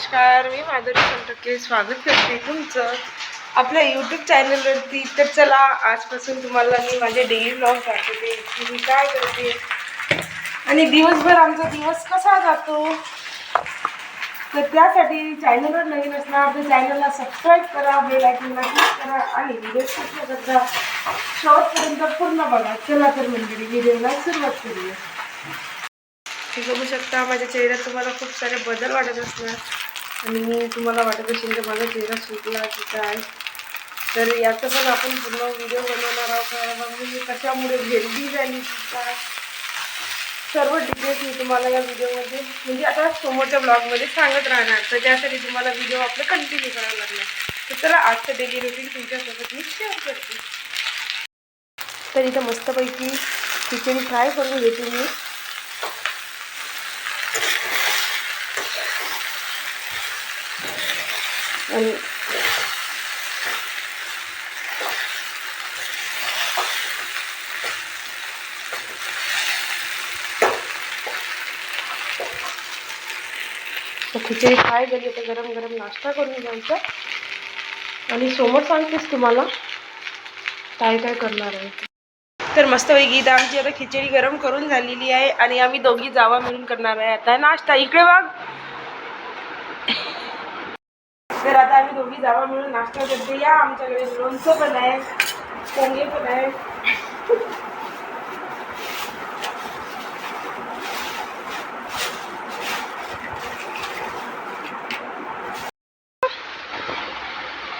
नमस्कार मी माधुरी संटके स्वागत करते तुमचं आपल्या यूट्यूब चॅनलवरती तर चला आजपासून तुम्हाला मी माझे डेली ब्लॉग दाखवते. की मी काय करते? आणि दिवसभर आमचा दिवस कसा जातो? तर त्यासाठी चॅनलवर नवीन असणार तर चॅनलला सबस्क्राईब करा बेल आयकनला क्लिक करा आणि व्हिडिओ करता शेवटपर्यंत पूर्ण बघा. चला तर मंडळी व्हिडिओला सुरुवात करूया. बघू शकता माझ्या चेहऱ्यात तुम्हाला खूप सारे बदल वाटत असणार. आणि तुम्हाला वाटत असेल तर माझा चेहरा सुटला की काय? तर याचं पण आपण पूर्ण व्हिडिओ बनवणार आहोत. म्हणजे मी कशामुळे हेल्दी झाली की काय? सर्व डिटेल्स मी तुम्हाला या व्हिडिओमध्ये म्हणजे आता समोरच्या ब्लॉगमध्ये सांगत राहणार. तर त्यासाठी तुम्हाला व्हिडिओ आपलं कंटिन्यू करावं लागणार. तर चला आजचं डेली रुटीन तुमच्यासोबत मी शेअर करते. तर इथं मस्तपैकी खिचडी फ्राय करून घेते मी. आणि खिचडी फ्राय झाली तर गरम गरम नाश्ता करून घ्यायचा. आणि समोर सांगतेस तुम्हाला काय काय करणार आहे. तर मस्तपैकी तर आमची आता खिचडी गरम करून झालेली आहे आणि आम्ही दोघी जावा मिळून करणार आहे. आता नाश्ता इकडे बघ. तर आता आम्ही दोघी जावा मिळून नाश्ता करते. या आमच्याकडे लोणचं पण आहे. पोंगे पण आहे.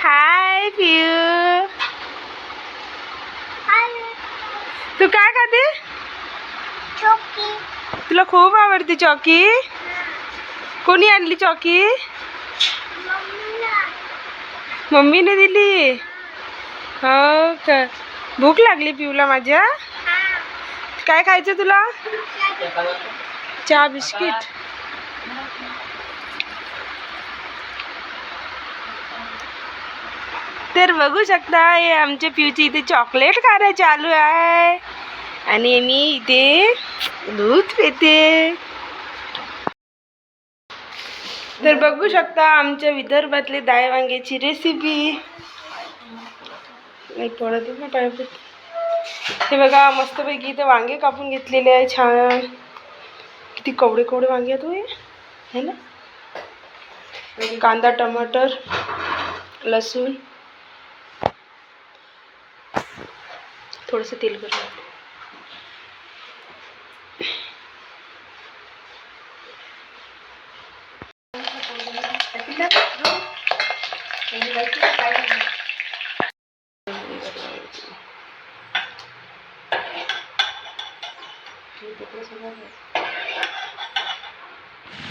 हाय प्यू तू काय खाते? तुला खूप आवडते चॉकी कोणी आणली चॉकी मम्मीने दिली? हो का? भूक लागली पिऊला माझ्या काय खायचं तुला? चहा बिस्किट. तर बघू शकता हे आमच्या पिऊची इथे चॉकलेट खाणं चालू आहे. आणि मी इथे दूध पिते. तर बघू शकता आमच्या विदर्भातली डाळ वांग्याची रेसिपी नाही पडत ना पाहिजे हे बघा मस्तपैकी इथे वांगे कापून घेतलेले आहे छान. किती कवडे कवडे वांगे आहेत हो हे है. ना? कांदा टमाटर लसूण. थोडंसं तेल करून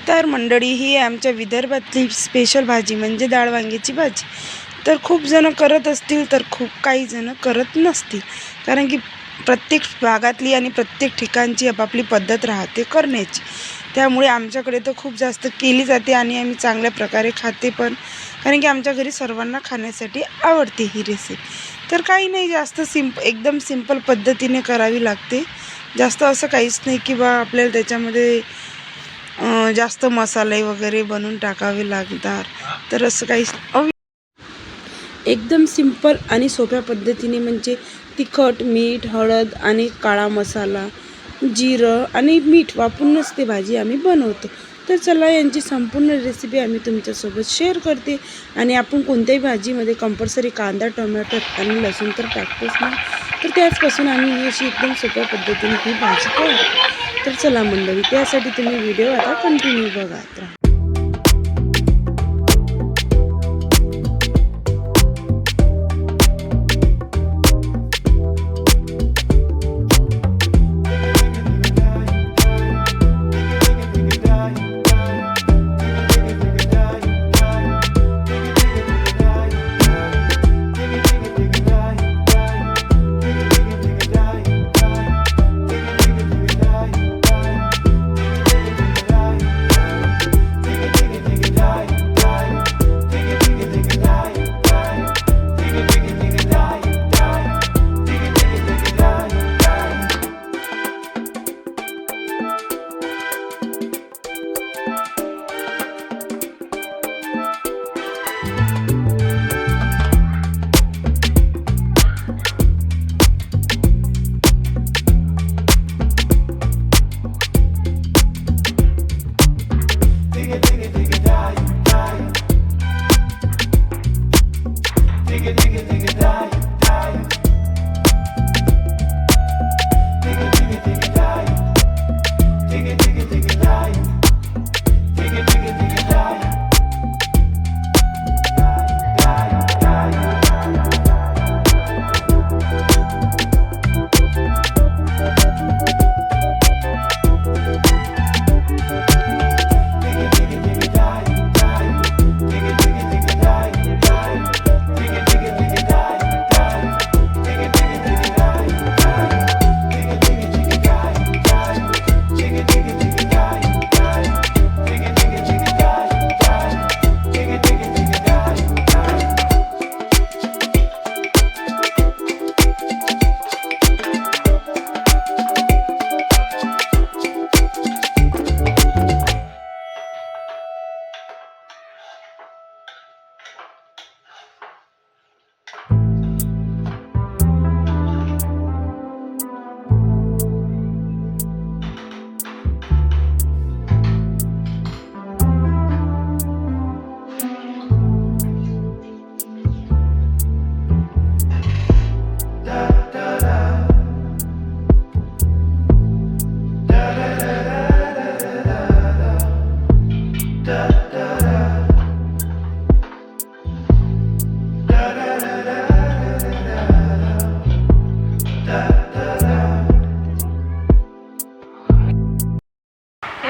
तर मंडळी ही आमच्या विदर्भातली स्पेशल भाजी म्हणजे डाळ वांग्याची भाजी. तर खूप जण करत असतील तर खूप काही जण करत नसतील. कारण की प्रत्येक भागातली आणि प्रत्येक ठिकाणची आपापली पद्धत राहते करण्याची. त्यामुळे आमच्याकडे तर खूप जास्त केली जाते आणि आम्ही चांगल्या प्रकारे खाते पण. कारण की आमच्या घरी सर्वांना खाण्यासाठी आवडते ही रेसिपी तर काही नाही जास्त सिंप एकदम सिंपल पद्धतीने करावी लागते. जास्त असं काहीच नाही की बा आपल्याला त्याच्यामध्ये जास्त मसाले वगैरे बनवून टाकावे लागतात तर असं काहीच एकदम सिंपल आणि सोप्या पद्धतीने म्हणजे तिखट मीठ हळद आणि काळा मसाला जिरं आणि मीठ वापरूनच ते भाजी आम्ही बनवतो. तर चला यांची संपूर्ण रेसिपी आम्ही तुमच्यासोबत शेअर करते. आणि आपण कोणत्याही भाजीमध्ये कंपल्सरी कांदा टोमॅटो आणि लसूण तर टाकतोच ना. तर त्याचपासून आम्ही ही अशी एकदम सोप्या पद्धतीने ही भाजी करतो तर चला मंडळी त्यासाठी तुम्ही व्हिडिओ आता कंटिन्यू बघत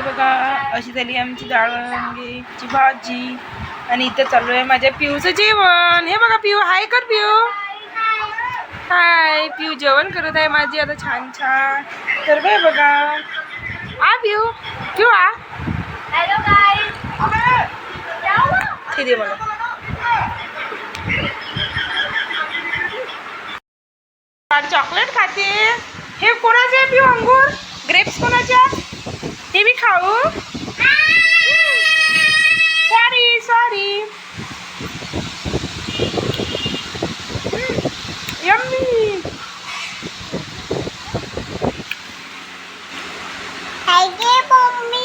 बघा अशी झाली आमची डाळ वांग्याची भाजी. आणि इथं चालू आहे माझ्या पिऊचं जेवण. हे बघा पिऊ हाय कर पिऊ हाय पिऊ जेवण करत आहे माझी. आता छान छान. तर बघा आ पिऊ पिऊ आ. I gave me